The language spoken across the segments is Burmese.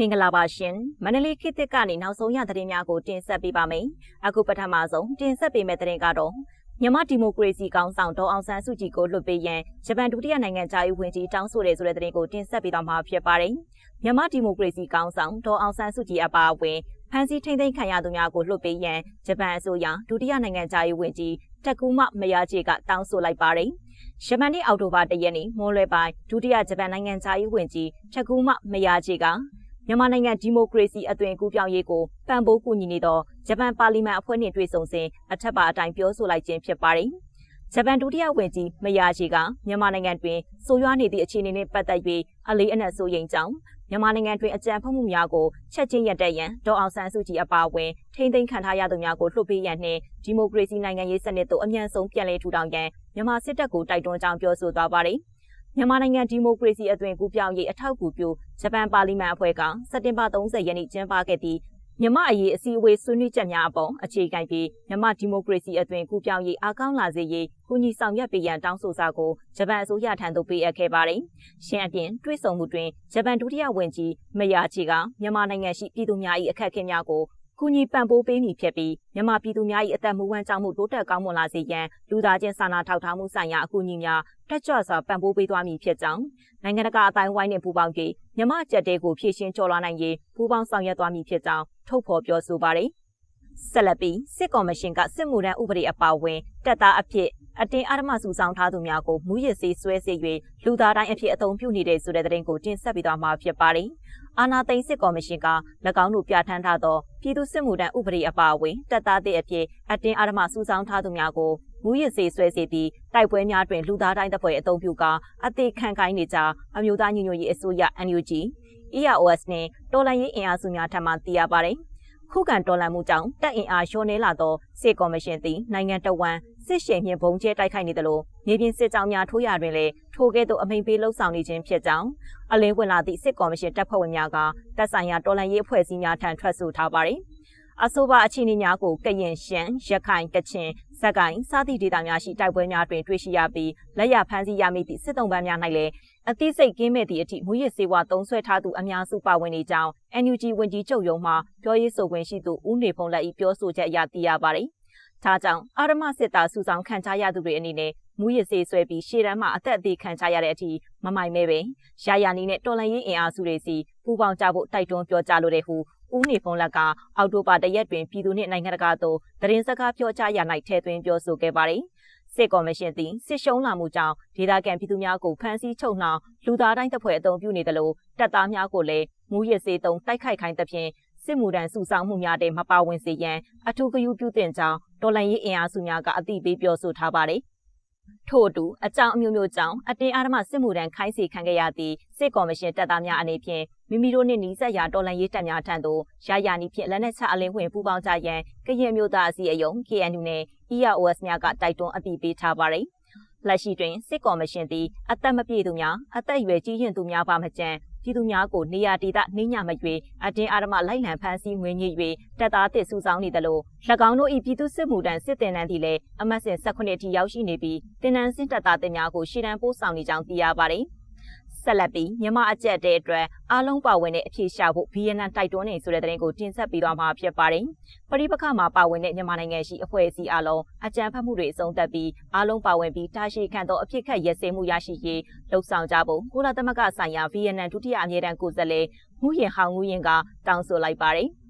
မင်္ဂလာပါရှင်မန္တလေးခေတ်သစ်ကနေနောက်ဆုံးရသတင်းများကိုတင်ဆက်ပေးပါမယ်အခုပထမဆုံးတင်ဆက်ပေးမယ့်သတင်းကတော့မြန်မာဒီမိုကရေစီကောင်ဆောင်ဒေါ်အောင်ဆန်းစုကြည်ကိုလွှတ်ပေးရန်ဂျပန်ဒုတိယနိုင်ငံသားရေးဝန်ကြီးတောင်းဆိုတယ်ဆိုတဲ့သတင်းကိုတင်ဆက်ပေးသွားမှာဖြစ်ပါတယ်မြန်မာဒီမိုကရေစီကောင်ဆောင်ဒေါ်အောင်ဆန်းစုကြည်အပါအဝင်ဖမ်းဆီးထိန်းသိမ်းခံရသူများကိုလွှတ်ပေးရန်ဂျပန်အစိုးရဒုတိယနိုင်ငံသားရေးဝန်ကြီးတက်ကူမမယာချေကတောင်းဆိုလိုက်ပါတယ်။ယမန်နေ့အောက်တိုဘာ၁ရက်နေ့မိုးလွယ်ပိုင်းဒုတိယဂျပန်နိုင်ငံသားရေးဝန်ကြီးတက်ကူမမယာချေက မြန်မာနိုင်ငံဒီမိုကရေစီအသွင်ကူးပြောင်းရေးကိုပံ့ပိုးကူညီနေသောဂျပန်ပါလီမန်အဖွဲ့နှင့်တွေ့ဆုံစဉ်အထက်ပါအတိုင်းပြောဆိုလိုက်ခြင်းဖြစ်ပါတယ်။ဂျပန်ဒုတိယဝန်ကြီးမယာချေကမြန်မာနိုင်ငံတွင်ဆိုးရွားနေသည့်အခြေအနေနှင့်ပတ်သက်၍အလေးအနက်စိုးရိမ်ကြောင်းမြန်မာနိုင်ငံတွင်အကြံဖတ်မှုများကိုချက်ချင်းရပ်တန့်ရန်ဒေါ်အောင်ဆန်းစုကြည်အပါအဝင်ထိမ့်သိမ်းခံထားရသူများကိုလှုပ်ပေးရန်နှင့်ဒီမိုကရေစီနိုင်ငံရေးစနစ်သို့အမြန်ဆုံးပြန်လည်ထူထောင်ရန်မြန်မာစစ်တပ်ကိုတိုက်တွန်းကြောင်းပြောဆိုသွားပါတယ်။ မြန်မာနိုင်ငံဒီမိုကရေစီအသွင်ကူးပြောင်းရေးအထောက်အကူပြုဂျပန်ပါလီမန်အဖွဲ့ကစက်တင်ဘာ30ရက်နေ့ကျင်းပခဲ့သည့်မြမအရေးအစည်းအဝေးဆွေးနွေးချက်များအပေါ်အခြေခံပြီးမြမဒီမိုကရေစီအသွင်ကူးပြောင်းရေးအားကောင်းလာစေရေးကူညီဆောင်ရွက်ပေးရန်တောင်းဆိုစာကိုဂျပန်အစိုးရထံသို့ပေးအပ်ခဲ့ပါတယ်။ရှင်းအပြင်တွေ့ဆုံမှုတွင်ဂျပန်ဒုတိယဝန်ကြီးမယာချီကမြန်မာနိုင်ငံရှိပြည်သူများ၏အခက်အခဲများကို ကူညီပံ့ပိုးပေးမည်ဖြစ်ပြီးမြန်မာပြည်သူများ၏အသက်မူဝမ်းကြောင်းမှုတိုးတက်ကောင်းမွန်လာစေရန်လူသားချင်းစာနာထောက်ထားမှုဆိုင်ရာအကူအညီများတက်ကြွစွာပံ့ပိုးပေးသွားမည်ဖြစ်ကြောင်းနိုင်ငံတကာအတိုင်းဝိုင်းနှင့်ပူးပေါင်းပြီးမြန်မာကြက်တဲကိုဖြည့်ရှင်းကျော်လွှားနိုင်ရေးပူးပေါင်းဆောင်ရွက်သွားမည်ဖြစ်ကြောင်းထုတ်ဖော်ပြောဆိုပါတယ်ဆက်လက်ပြီးစစ်ကော်မရှင်ကစစ်မှုထမ်းဥပဒေအပါအဝင်တက်သားအဖြစ်အတင်းအဓမ္မစုဆောင်ထားသူများကိုမူရစ်စေးဆွဲစေ၍လူသားတိုင်းအဖြစ်အသုံးပြုနေတဲ့ဆိုတဲ့သတင်းကိုတင်ဆက်ပေးသွားမှာဖြစ်ပါတယ်။ အာနာသိန်းစစ်ကော်မရှင်က၎င်းတို့ပြဋ္ဌာန်းထားသောပြည်သူစစ်မှုထမ်းဥပဒေအပါအဝင်တက်သားတဲ့အဖြစ်အတင်းအဓမ္မစုဆောင်ထားသူများကိုမူရစ်စေးဆွဲစေပြီးတိုက်ပွဲများတွင်လူသားတိုင်းတပ်ဖွဲ့အုံပြုကအသေးခံခိုင်းနေကြအမျိုးသားညီညွတ်ရေးအစိုးရ NUG EROS နှင့်တော်လှန်ရေးအင်အားစုများထံမှသိရပါတယ်။ ခုခံတော်လှန်မှုကြောင့်တပ်အင်အားလျှော့နေလာသောစစ်ကော်မရှင်သည်နိုင်ငံတော်ဝန်စစ်ရှင်မြင့်ဘုံကျဲတိုက်ခိုက်နေတယ်လို့မြေပြင်စစ်ကြောင်းများထိုးရတွင်လည်းထိုကဲ့သို့အမိန်ပေးလှုပ်ဆောင်နေခြင်းဖြစ်ကြောင်းအလင်းဝင်လာသည့်စစ်ကော်မရှင်တပ်ဖွဲ့ဝင်များကတပ်ဆိုင်ရာတော်လှန်ရေးအဖွဲ့အစည်းများထံထွက်ဆိုထားပါတယ်။အဆိုပါအခြေအနေများကိုကရင်ရှမ်းရခိုင်ကချင်စကိုင်းစသည့်ဒေသများရှိတိုက်ပွဲများတွင်တွေ့ရှိရပြီးလက်ရဖမ်းဆီးရမိသည့်စစ်တုံးပန်းများ၌လည်း အသိစိတ်ကင်းမဲ့သည့်အထိမူရစ်စေဝါသုံးဆွဲထားသူအများစုပါဝင်နေကြောင်း NUG ဝန်ကြီးချုပ်ရုံးမှပြောရေးဆိုခွင့်ရှိသူဦးနေဖုံးလက်၏ပြောဆိုချက်အရသိရပါသည်။ဒါကြောင့်အာရမစစ်သားစုဆောင်ခံချရသူတွေအနေနဲ့မူရစ်စေးဆွဲပြီးရှေ့တန်းမှာအသက်အသေးခံချရတဲ့အထိမမိုင်မဲပဲရာယာနီနဲ့တော်လန်ရေးအင်အားစုတွေစီပူးပေါင်းကြဖို့တိုက်တွန်းပြောကြားလိုတဲ့ဟုဦးနေဖုံးလက်ကအောက်တိုဘာတရက်တွင်ပြည်သူနှင့်နိုင်ငံတကာသို့သတင်းစကားပြောကြားရ၌ထည့်သွင်းပြောဆိုခဲ့ပါတယ်။ စစ်ကော်မရှင်သည်စစ်ရှုံးလာမှုကြောင့်ဒေသခံပြည်သူများကိုဖမ်းဆီးချုပ်နှောင်လူသားတိုင်းတပ်ဖွဲ့အုံပြုနေတယ်လို့တပ်သားများကိုလည်းမူရစ်စေးသုံးတိုက်ခိုက်ခိုင်းသဖြင့်စစ်မှုထမ်းစုဆောင်မှုများတဲ့မပါဝင်စေရန်အထူးဂရုပြုသင့်ကြောင်းတော်လှန်ရေးအင်အားစုများကအသိပေးပြောဆိုထားပါတယ်။ ထို့အတူအကြောင်းအမျိုးမျိုးကြောင့်အတင်းအဓမ္မစစ်မှုထမ်းခိုင်းစေခံခဲ့ရသည့်စစ်ကော်မရှင်တပ်သားများအနေဖြင့်မိမိတို့နှင့်နှီးစပ်ရာတော်လှန်ရေးတပ်များထံသို့ရရနီဖြင့်လက်နက်ချအလင်းဝင်ပူးပေါင်းကြရန်ကရင်မျိုးသားအစည်းအရုံး KNU နှင့် EROS များကတိုက်တွန်းအသိပေးထားပါသည် လက်ရှိတွင်စစ်ကော်မရှင်သည်အသက်မပြည့်သူများအသက်အရွယ်ကြီးရင်သူများပါမကျန်ပြည်သူများကိုနေရာဒေသနှိမ့်ညမရွေအတင်းအာရမလိုက်လံဖမ်းဆီးငွေညှိ၍တပ်သားတစ်စုဆောင်နေတယ်လို့၎င်းတို့၏ပြည်သူစစ်မှုထမ်းစစ်တင်နန်းသည်လည်းအမတ်စဉ်18အထိရောက်ရှိနေပြီးတင်နန်းစင်တပ်သားတင်များကိုရှေ့တန်းပို့ဆောင်နေကြောင်းသိရပါတယ်။ ဆက်လက်ပြီးမြန်မာအကြက်တဲ့အတွက်အားလုံးပါဝင်တဲ့အဖြေရှာဖို့ BNN တိုက်တွန်းနေဆိုတဲ့သတင်းကိုတင်ဆက်ပေးသွားမှာဖြစ်ပါတယ်။ပရိပခမှာပါဝင်တဲ့မြန်မာနိုင်ငံရှိအဖွဲ့အစည်းအလုံးအကြံဖတ်မှုတွေအဆုံးသတ်ပြီးအားလုံးပါဝင်ပြီးတာရှိခံသောအဖြစ်ခတ်ရစဲမှုရရှိရေးလှုံ့ဆော်ကြဖို့ကုလသမဂ္ဂဆိုင်ရာ BNN ဒုတိယအမြဲတမ်းကိုယ်စားလှယ်မှုရင်ဟောင်းငူရင်ကတောင်းဆိုလိုက်ပါတယ်။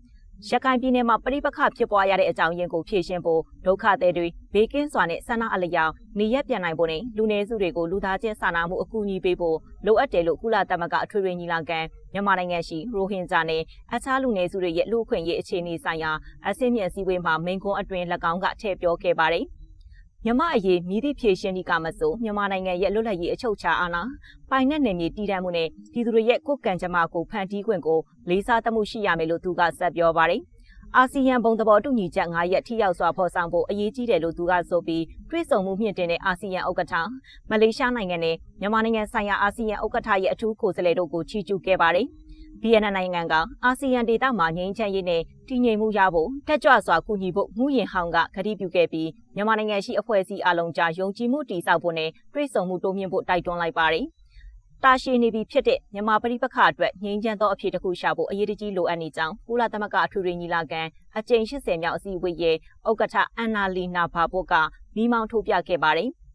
ရခိုင်ပြည်နယ်မှာပြိပခဖြစ်ပွားရတဲ့အကြောင်းရင်းကိုဖြေရှင်းဖို့ဒုက္ခသည်တွေဘေးကင်းစွာနဲ့ဆန္ဒအလျောက်နေရက်ပြန်နိုင်ဖို့နဲ့လူနည်းစုတွေကိုလူသားချင်းစာနာမှုအကူအညီပေးဖို့လိုအပ်တယ်လို့ကုလသမဂ္ဂအထွေထွေညီလာခံမြန်မာနိုင်ငံရှိရိုဟင်ဂျာနဲ့အခြားလူနည်းစုတွေရဲ့လူ့အခွင့်အရေးအခြေအနေဆိုင်ရာအဆင့်မြင့်စည်းဝေးမှာမိန့်ခွန်းအတွင်း၎င်းကထည့်ပြောခဲ့ပါတယ်။ မြမအရေးမြည်သည့်ဖြည့်ရှင်းဒီကမဆိုမြန်မာနိုင်ငံရဲ့လွတ်လပ်ရေးအချုပ်ချာအာဏာပိုင်နဲ့နယ်မြေတည်တံ့မှုနဲ့ပြည်သူတွေရဲ့ကိုယ်ကံကြမ္မာကိုဖန်တီးခွင့်ကိုလေးစားသမှုရှိရမယ်လို့သူကဆက်ပြောပါတယ်။အာဆီယံဘုံသဘောတူညီချက်9ရက်ထိရောက်စွာဖော်ဆောင်ဖို့အရေးကြီးတယ်လို့သူကဆိုပြီးတွဲဆောင်မှုမြင့်တင်တဲ့အာဆီယံဥက္ကဋ္ဌမလေးရှားနိုင်ငံနဲ့မြန်မာနိုင်ငံဆိုင်ရာအာဆီယံဥက္ကဋ္ဌရဲ့အထူးကိုယ်စားလှယ်တို့ကိုချီးကျူးခဲ့ပါတယ်။ ဗီယက်နမ်နိုင်ငံကအာဆီယံဒေသမှာငြိမ်းချမ်းရေးနဲ့တည်ငြိမ်မှုရဖို့တက်ကြွစွာကူညီဖို့မှုရင်ဟောင်းကကတိပြုခဲ့ပြီးမြန်မာနိုင်ငံရှိအဖွဲ့အစည်းအလုံးကြားယုံကြည်မှုတည်ဆောက်ဖို့နဲ့တွဲဆုံမှုတိုးမြှင့်ဖို့တိုက်တွန်းလိုက်ပါတယ်တာရှည်နေပြီဖြစ်တဲ့မြန်မာပြည်ပခါအတွက်ငြိမ်းချမ်းသောအဖြစ်တစ်ခုရှာဖို့အရေးတကြီးလိုအပ်နေကြောင်းကုလသမဂ္ဂအထွေထွေညီလာခံအကြိမ်80မြောက်အစည်းအဝေးရဲ့ဥက္ကဋ္ဌအန်နာလီနာဘာဘုတ်ကမိမောင်းထုတ်ပြခဲ့ပါတယ်။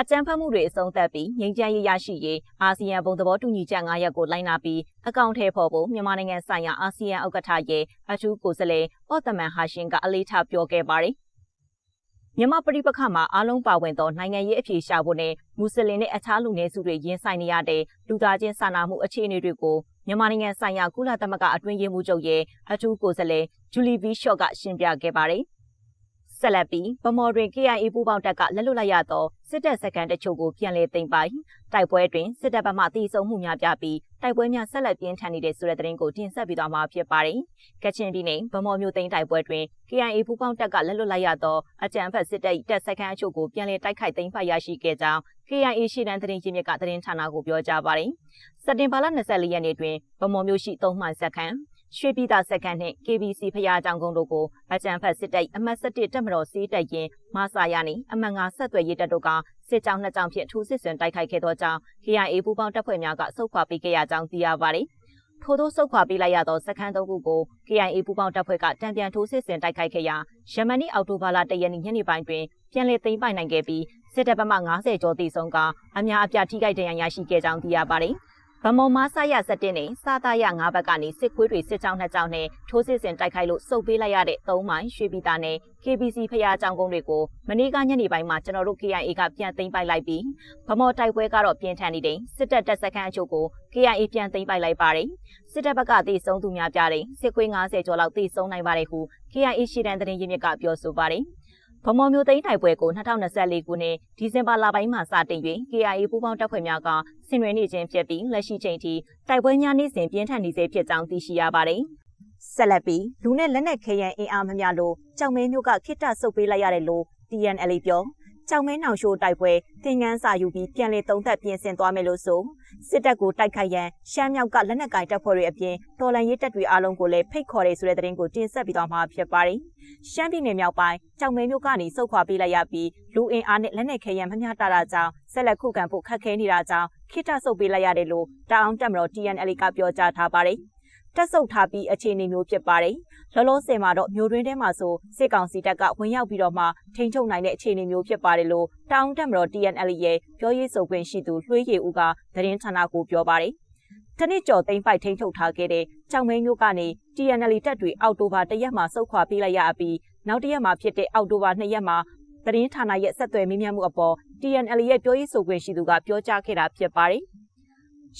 အကြံဖတ်မှုတွေအဆုံးသတ်ပြီးငြိမ်းချမ်းရေးရရှိရေးအာဆီယံဘုံသဘောတူညီချက်9ရပ်ကိုလိုက်နာပြီးအကောင့်ထဲပေါ်ဖို့မြန်မာနိုင်ငံဆိုင်ရာအာဆီယံဥက္ကဋ္ဌရဲ့အထူးကိုယ်စားလှယ်အော်တမန်ဟာရှင်ကအလေးထားပြောခဲ့ပါတယ်။မြန်မာပြည်ပခါမှာအားလုံးပါဝင်သောနိုင်ငံရေးအဖြေရှာဖို့နဲ့မွတ်စလင်နဲ့အခြားလူနည်းစုတွေရင်ဆိုင်နေရတဲ့လူသားချင်းစာနာမှုအခြေအနေတွေကိုမြန်မာနိုင်ငံဆိုင်ရာကုလသမဂ္ဂအတွင်းရေးမှူးချုပ်ရဲ့အထူးကိုယ်စားလှယ်ဂျူလီဗီရှော့ကရှင်းပြခဲ့ပါတယ်။ ဆက်လက်ပြီးဗမော်တွင် KIA ပူးပေါင်းတပ်ကလက်လွတ်လိုက်ရသောစစ်တပ်စခန်းတချို့ကိုပြန်လည်သိမ်းပိုက်တိုက်ပွဲတွင်စစ်တပ်ဘက်မှတည်ဆုံမှုများပြပြီးတိုက်ပွဲများဆက်လက်ပြင်းထန်နေတဲ့ဆိုတဲ့သတင်းကိုတင်ဆက်ပေးသွားမှာဖြစ်ပါတယ်။ကချင်ပြည်နယ်ဗမော်မြို့သိမ်းတိုက်ပွဲတွင် KIA ပူးပေါင်းတပ်ကလက်လွတ်လိုက်ရသောအကြမ်းဖက်စစ်တပ်၏တပ်စခန်းအချို့ကိုပြန်လည်တိုက်ခိုက်သိမ်းပိုက်ရရှိခဲ့ကြောင်း KIA ရှေ့တန်းသတင်းရင်းမြစ်ကသတင်းဌာနကိုပြောကြားပါတယ်။စက်တင်ဘာလ24ရက်နေ့တွင်ဗမော်မြို့ရှိသုံးမှန်စခန်း ရွှေပြည်သာစက္ကန့်နှင့် KBC ဖျားကြောင်ကုန်းတို့ကိုအကြံဖတ်စစ်တပ်အမှတ်7တပ်မတော်စီးတပ်ရင်မဆာယာနီအမှတ်9ဆက်သွယ်ရေးတပ်တို့ကစစ်ကြောင်းနှစ်ကြောင်းဖြင့်ထိုးစစ်ဆင်တိုက်ခိုက်ခဲ့သောကြောင့် KIA ပူးပေါင်းတပ်ဖွဲ့များကစုခွာပေးခဲ့ရကြောင်းသိရပါတယ်။ထို့သောစုခွာပေးလိုက်ရသောစခန်းသုံးခုကို KIA ပူးပေါင်းတပ်ဖွဲ့ကတံပြန်ထိုးစစ်ဆင်တိုက်ခိုက်ခဲ့ရာယမန်နီအော်တိုဘာလ၁ရက်နေ့ညနေပိုင်းတွင်ပြန်လည်သိမ်းပိုက်နိုင်ခဲ့ပြီးစစ်တပ်ဘက်မှ90ကျော်တည်ဆုံးကအများအပြားထိခိုက်ဒဏ်ရာရရှိခဲ့ကြောင်းသိရပါတယ်။ ဗမော်မဆရစတင်နဲ့စာသားရ၅ဘက်ကနေစစ်ခွေးတွေစစ်ကြောင်းနှစ်ကြောင်းနဲ့ထိုးစစ်ဆင်တိုက်ခိုက်လို့စုပ်ပေးလိုက်ရတဲ့၃မိုင်ရွှေပြည်သားနဲ့ KBC ဖျားကြောင်ကုန်းတွေကိုမနေ့ကညနေပိုင်းမှာကျွန်တော်တို့ KIA ကပြန်သိမ်းပိုက်လိုက်ပြီးဗမော်တိုက်ပွဲကတော့ပြင်းထန်နေတဲ့စစ်တပ်တပ်စခန်းအချို့ကို KIA ပြန်သိမ်းပိုက်လိုက်ပါတယ်စစ်တပ်ဘက်ကတည်ဆုံးသူများပြတဲ့စစ်ခွေး90ကျော်လောက်တည်ဆုံးနိုင်ပါတယ်ဟု KIA ရှီတန်သတင်းရင်းမြစ်ကပြောဆိုပါတယ် ဗမော်မျိုးသိန်းတိုက်ပွဲကို2024ခုနှစ်ဒီဇင်ဘာလပိုင်းမှာစတင်၍ KIA ပူးပေါင်းတပ်ဖွဲ့များကဆင်နွှဲနေခြင်းဖြစ်ပြီးလက်ရှိချိန်ထိတိုက်ပွဲများနေ့စဉ်ပြင်းထန်နေစေဖြစ်ကြောင်းသိရှိရပါတယ်။ဆက်လက်ပြီးလူနဲ့လက်နက်ခဲယံအင်အားမများလို့ကြောင်မဲမျိုးကခိတ္တဆုပ်ပေးလိုက်ရတယ်လို့ TNL ပြော ကြောင်မဲနောင်ရှိုးတိုက်ပွဲသင်ငန်းစာယူပြီးပြန်လည်သုံးသက်ပြင်ဆင်သွားမယ်လို့ဆိုစစ်တပ်ကိုတိုက်ခိုက်ရန်ရှမ်းမြောက်ကလက်နက်ကိုင်တပ်ဖွဲ့တွေအပြင်တော်လန်ရေးတပ်တွေအားလုံးကိုလည်းဖိတ်ခေါ်တယ်ဆိုတဲ့သတင်းကိုတင်ဆက်ပြီးတော့မှာဖြစ်ပါတယ်။ရှမ်းပြည်နယ်မြောက်ပိုင်းကြောင်မဲမြို့ကနေစုတ်ခွာပေးလိုက်ရပြီးလူအင်အားနဲ့လက်နက်ခဲယံမမျှတာတာကြောင့်ဆက်လက်ခုခံဖို့ခက်ခဲနေတာကြောင့်ခိတဆုတ်ပေးလိုက်ရတယ်လို့တအောင်တက်မတော် TNL ကပြောကြားထားပါတယ်။ တက်ဆုပ်ထားပြီးအခြေအနေမျိုးဖြစ်ပါတယ်။လောလောဆယ်မှာတော့မျိုးတွင်းထဲမှာဆိုစစ်ကောင်စီတပ်ကဝင်ရောက်ပြီးတော့မှထိန်းချုပ်နိုင်တဲ့အခြေအနေမျိုးဖြစ်ပါတယ်လို့တောင်တက်မတော် TNL ရဲ့ပြောရေးဆိုခွင့်ရှိသူလွှေးရည်ဦးကသတင်းဌာနကိုပြောပါတယ်။တနစ်ကျော်သိမ်းပိုက်ထိန်းချုပ်ထားခဲ့တဲ့ကြောင်မင်းမျိုးကနေ TNL တပ်တွေအောက်တိုဘာ၁ရက်မှာစုခွာပေးလိုက်ရပြီးနောက်တစ်ရက်မှာဖြစ်တဲ့အောက်တိုဘာ၂ရက်မှာသတင်းဌာနရဲ့ဆက်သွယ်မေးမြန်းမှုအပေါ် TNL ရဲ့ပြောရေးဆိုခွင့်ရှိသူကပြောကြားခဲ့တာဖြစ်ပါတယ်။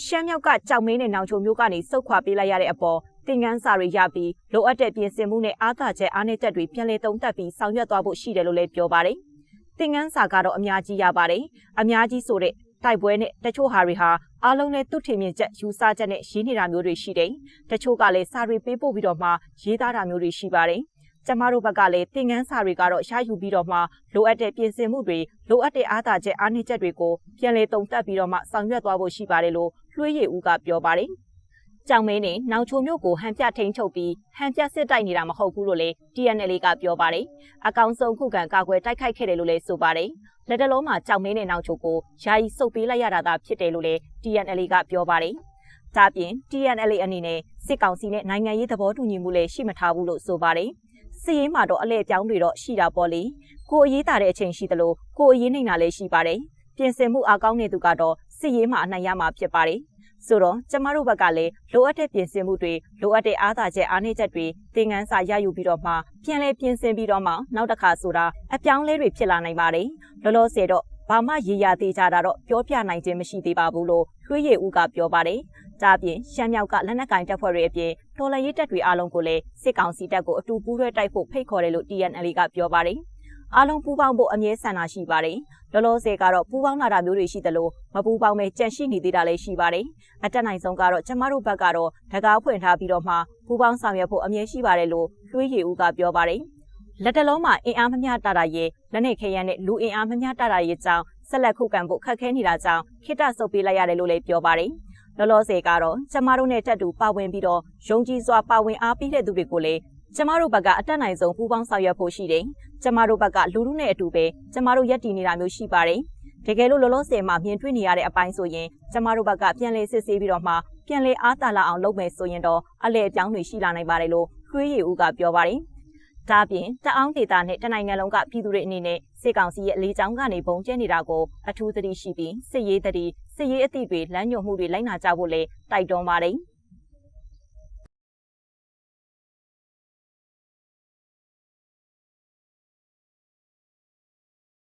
ရှမ်းမြောက်ကကြောက်မင်းနဲ့နောင်ချုံမျိုးကနေစုတ်ခွာပေးလိုက်ရတဲ့အပေါ်တင်ကန်းစာတွေရပြီးလိုအပ်တဲ့ပြင်ဆင်မှုနဲ့အားသာချက်အားနည်းချက်တွေပြန်လည်သုံးသပ်ပြီးဆောင်ရွက်သွားဖို့ရှိတယ်လို့လည်းပြောပါတယ်။တင်ကန်းစာကတော့အများကြီးရပါတယ်။အများကြီးဆိုတဲ့တိုက်ပွဲနဲ့တချို့ဟာတွေဟာအားလုံးနဲ့သူ့ထင်မြင်ချက်ယူဆချက်နဲ့ရေးနေတာမျိုးတွေရှိတယ်။တချို့ကလည်းစာတွေပေးပို့ပြီးတော့မှရေးသားတာမျိုးတွေရှိပါတယ်။ကျမတို့ဘက်ကလည်းသင်ခန်းစာတွေကတော့ရယူပြီးတော့မှလိုအပ်တဲ့ပြင်ဆင်မှုတွေလိုအပ်တဲ့အားသာချက်အားနည်းချက်တွေကိုပြန်လည်သုံးသပ်ပြီးတော့မှဆောင်ရွက်သွားဖို့ရှိပါတယ်လို့ လွှေးရည်ဦးကပြောပါတယ်။ကြောင်မင်းနဲ့နောင်ချိုမျိုးကိုဟန်ပြထိန်ချုပ်ပြီးဟန်ပြစစ်တိုက်နေတာမဟုတ်ဘူးလို့လည်း TNL ကပြောပါတယ်။အကောင်ဆုံးခုခံကာကွယ်တိုက်ခိုက်ခဲ့တယ်လို့လည်းဆိုပါတယ်။လက်တလုံးမှာကြောင်မင်းနဲ့နောင်ချိုကိုယာယီစုပ်ပေးလိုက်ရတာသာဖြစ်တယ်လို့လည်း TNL ကပြောပါတယ်။ဒါပြင် TNL အနေနဲ့စစ်ကောင်စီနဲ့နိုင်ငံရေးသဘောတူညီမှုလည်းရှိမထားဘူးလို့ဆိုပါတယ်။စီးရင်မှာတော့အလဲပြောင်းတွေတော့ရှိတာပေါ့လေကိုအရေးတာတဲ့အချိန်ရှိသလိုကိုအရေးနေတာလည်းရှိပါတယ်ပြင်ဆင်မှုအားကောင်းနေသူကတော့ စီးရင်မှာအနိုင်ရမှာဖြစ်ပါတယ်ဆိုတော့ကျမတို့ဘက်ကလည်းလိုအပ်တဲ့ပြင်ဆင်မှုတွေလိုအပ်တဲ့အားသာချက်အားနည်းချက်တွေသင်ခန်းစာရယူပြီးတော့မှပြန်လဲပြင်ဆင်ပြီးတော့မှနောက်တစ်ခါဆိုတာအပြောင်းလဲတွေဖြစ်လာနိုင်ပါတယ်လောလောဆယ်တော့ဘာမှရေရာသေးကြတာတော့ပြောပြနိုင်ခြင်းမရှိသေးပါဘူးလို့လွှေးရည်ဦးကပြောပါတယ်ဒါအပြင်ရှမ်းမြောက်ကလက်နက်ကင်တပ်ဖွဲ့တွေအပြင်တော်လှန်ရေးတပ်တွေအားလုံးကိုလည်းစစ်ကောင်စီတပ်ကိုအတူပူးတွဲတိုက်ဖို့ဖိတ်ခေါ်တယ်လို့ TNL ကပြောပါတယ်။ အားလုံးပူးပေါင်းဖို့အမြဲဆန္ဒရှိပါတယ်။လောလောဆယ်ကတော့ပူးပေါင်းလာတာမျိုးတွေရှိသလိုမပူးပေါင်းပဲကြန့်ရှိနေသေးတာလည်းရှိပါတယ်။အတက်နိုင်ဆုံးကတော့ကျမတို့ဘက်ကတော့တကားဖွင့်ထားပြီးတော့မှပူးပေါင်းဆောင်ရွက်ဖို့အမြဲရှိပါတယ်လို့လွှေးရည်ဦးကပြောပါတယ်။လက်တလုံးမှာအင်အားမမျှတာတာရဲ့လက်နေခရမ်းနဲ့လူအင်အားမမျှတာတာရဲ့ကြောင့်ဆက်လက်ခုခံဖို့ခက်ခဲနေတာကြောင့်ခိတ္တဆုပ်ပေးလိုက်ရတယ်လို့လည်းပြောပါတယ်။လောလောဆယ်ကတော့ကျမတို့နဲ့တက်တူပါဝင်ပြီးတော့ယုံကြည်စွာပါဝင်အားပေးတဲ့သူတွေကိုလည်း ကျမတို့ဘက်ကအတက်နိုင်ဆုံးပူးပေါင်းဆောင်ရွက်ဖို့ရှိတယ်။ကျမတို့ဘက်ကလူလူနဲ့အတူပဲကျမတို့ရက်တည်နေတာမျိုးရှိပါတယ်။တကယ်လို့လောလောဆယ်မှာမြင်တွေ့နေရတဲ့အပိုင်းဆိုရင်ကျမတို့ဘက်ကပြန်လည်စစ်ဆေးပြီးတော့မှပြန်လည်အားသာလာအောင်လုပ်မယ်ဆိုရင်တော့အလဲအပြောင်းတွေရှိလာနိုင်ပါတယ်လို့ခွေးရည်ဦးကပြောပါတယ်။ဒါပြင်တအောင်းဒေတာနဲ့တနိုင်ငံလုံးကပြည်သူတွေအနေနဲ့စစ်ကောင်စီရဲ့အလေးချောင်းကနေပုံကျဲနေတာကိုအထူးသတိရှိပြီးစစ်ရေးသတိစစ်ရေးအသည့်တွေလမ်းညွှန်မှုတွေလိုက်နာကြဖို့လဲတိုက်တွန်းပါတယ်။